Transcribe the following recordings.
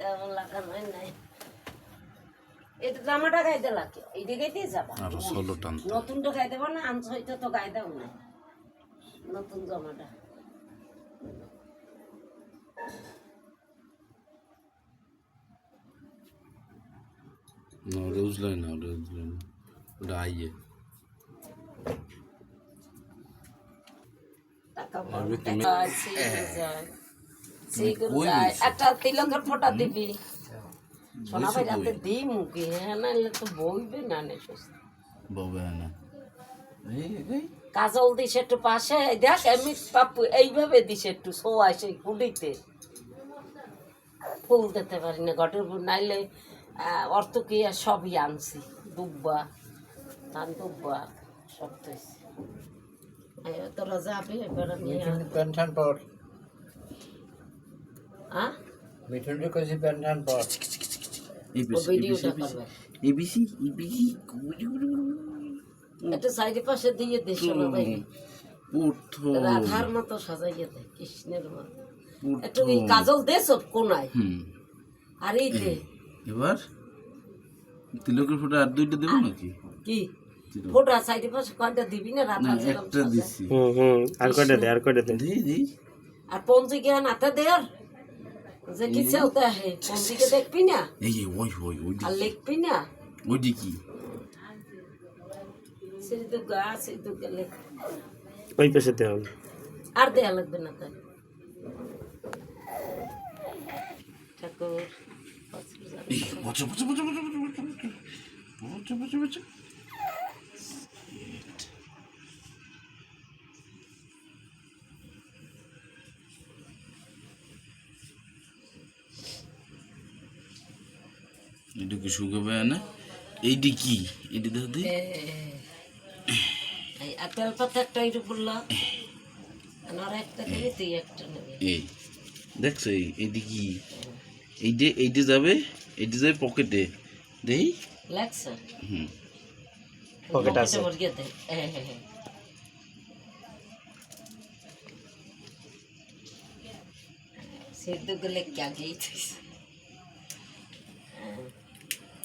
তেমন লাগানো হয় নাই। জামাটা যাবা। আরও ষোলো টানতে। নতুনটা গাইতে পারো না আনছ হইতে তো গাইতেও না নতুন জামাটা। না ওটা উজলাই না ওটা উজলাই না। ওটা আইয়ে। টাকা আরে তুমি- যায়, সিঁড়ি যায়। সিঁড়ি যায়। একটা তিলকের ফোঁটা দিবি। সোনা ভাই রাতে দিই মুখে হ্যাঁ নাহলে তো বইবে না নে সুস্থ। ববে না। এই এই। কাজল দিস একটু পাশে দেখ এমনি পাপ্পু এইভাবে দিস একটু সোয়াই সেই কুড়িতে ফুল দিতে পারি না ঘটের নাইলে আহ, অর্থ কি আর সবই আনছি দুব্বা ধান দুব্বা সব তো তোরা যাবে এবার আমি হ্যাঁ? পর। সাইডে পাশে দিয়ে দে পুর্থ রাধার মতো সাজাইয়ে দে কৃষ্ণের মতো। পুর্থ একটু এই কাজল দে সব কোনায়। হুম। আর এই দে। এবার তিলকের ফোটা আর দুইটা দেবো নাকি? কি? ফোটা সাইডে পাশে কয়টা দিবি না রাধা না একটা দিছি। হুম হুম আর কয়টা দে আর কয়টা দে? আর দে আর। যে কি চাওতে হে পঞ্জিকে দেখবি না এই এই, ওই ওই ওই আর লিখবি না ওইটি কি সেই তো গা সেই তো গেলে ওই পাশে দে হবে আর দেয়া লাগবে না তাই ঠাকুর এই বচো বচো বচো বচো বচো বচো বচো বচো বচো এটা কি শুকাবে না এইটি কি এটি দেখো দি এই পাতা একটা এটা বলল। আর একটা দিবি তুই একটা নেবে। এই। দেখছ এই এইটি কি? এইটে এইটে যাবে? এইটে যাবে পকেটে? দেই। লাগছে হুম। পকেট আছে। হ্যাঁ হ্যাঁ হ্যাঁ সিদ্ধ গেলে কে আগেই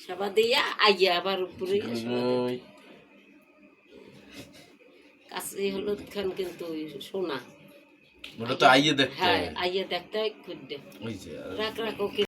সাবা দিয়া আইয়া আবার উপরে কাছে হলুদ খান কিন্তু সোনা ওটা তো আইয়ে দেখতে হ্যাঁ আইয়া দেখতে হয় খুঁজতে রাখ রাখ ওকে